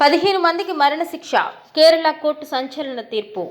పదిహేను మందికి మరణశిక్ష కేరళ కోర్టు సంచలన తీర్పు.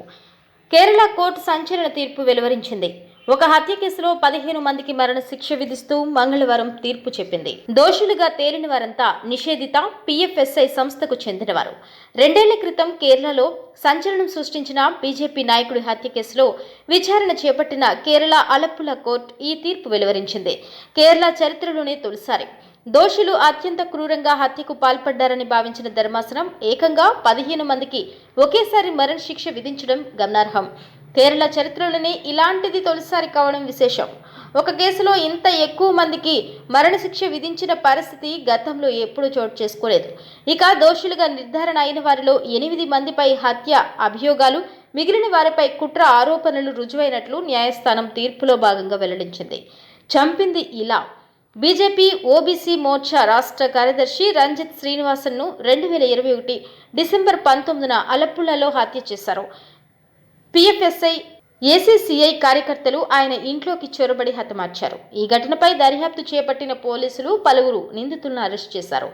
కేరళ కోర్టు సంచలన తీర్పు వెలువరించింది. ఒక హత్య కేసులో పదిహేను మందికి మరణ శిక్ష విధిస్తూ మంగళవారం తీర్పు చెప్పింది. దోషులుగా తేలిన వారంతా నిషేధిత పిఎఫ్ఎస్ఐ సంస్థకు చెందినవారు. రెండేళ్ళ క్రితం కేరళలో సంచలనం సృష్టించిన బీజేపీ నాయకుడి హత్య కేసులో విచారణ చేపట్టిన కేరళ అలప్పుల కోర్టు ఈ తీర్పు వెలువరించింది. కేరళ చరిత్రలోనే తొలిసారి. దోషులు అత్యంత క్రూరంగా హత్యకు పాల్పడ్డారని భావించిన ధర్మాసనం ఏకంగా పదిహేను మందికి ఒకేసారి మరణ శిక్ష విధించడం గమనార్హం. కేరళ చరిత్రలోనే ఇలాంటిది తొలిసారి కావడం విశేషం. ఒక కేసులో ఇంత ఎక్కువ మందికి మరణశిక్ష విధించిన పరిస్థితి గతంలో ఎప్పుడూ చోటు చేసుకోలేదు. ఇక దోషులుగా నిర్ధారణ అయిన వారిలో ఎనిమిది మందిపై హత్య అభియోగాలు మిగిలిన వారిపై కుట్ర ఆరోపణలు రుజువైనట్లు న్యాయస్థానం తీర్పులో భాగంగా వెల్లడించింది. చంపింది ఇలా బీజేపీ ఓబీసీ మోర్చా రాష్ట్ర కార్యదర్శి రంజిత్ శ్రీనివాసన్ను రెండు వేల ఇరవై ఒకటి డిసెంబర్ పంతొమ్మిదిన అలప్పులలో హత్య చేశారు. పిఎఫ్ఎస్ఐ ఏసీసీఐ కార్యకర్తలు ఆయన ఇంట్లోకి చొరబడి హతమార్చారు. ఈ ఘటనపై దర్యాప్తు చేపట్టిన పోలీసులు పలువురు నిందితులను అరెస్ట్ చేశారు.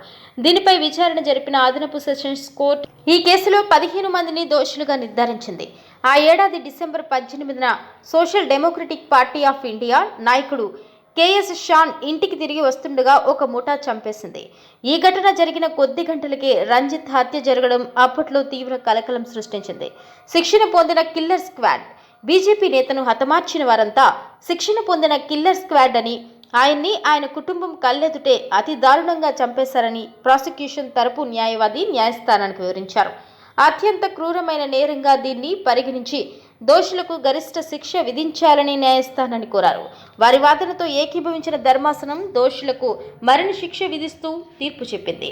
దీనిపై విచారణ జరిపిన అదనపు సెషన్స్ కోర్టు ఈ కేసులో పదిహేను మందిని దోషులుగా నిర్ధారించింది. ఆ ఏడాది డిసెంబర్ పద్దెనిమిదిన social democratic party of India నాయకుడు కేఎస్ షాన్ ఇంటికి తిరిగి వస్తుండగా ఒక ముఠా చంపేసింది. ఈ ఘటన జరిగిన కొద్ది గంటలకే రంజిత్ హత్య జరగడం అప్పట్లో తీవ్ర కలకలం సృష్టించింది. శిక్షణ పొందిన కిల్లర్ స్క్వాడ్. బీజేపీ నేతను హతమార్చిన వారంతా శిక్షణ పొందిన కిల్లర్ స్క్వాడ్ అని ఆయన్ని ఆయన కుటుంబం కళ్ళెదుటే అతి దారుణంగా చంపేశారని ప్రాసిక్యూషన్ తరపు న్యాయవాది న్యాయస్థానానికి వివరించారు. అత్యంత క్రూరమైన నేరంగా దీన్ని పరిగణించి దోషులకు గరిష్ట శిక్ష విధించాలని న్యాయస్థానాన్ని కోరారు. వారి వాదనతో ఏకీభవించిన ధర్మాసనం దోషులకు మరణ శిక్ష విధిస్తూ తీర్పు చెప్పింది.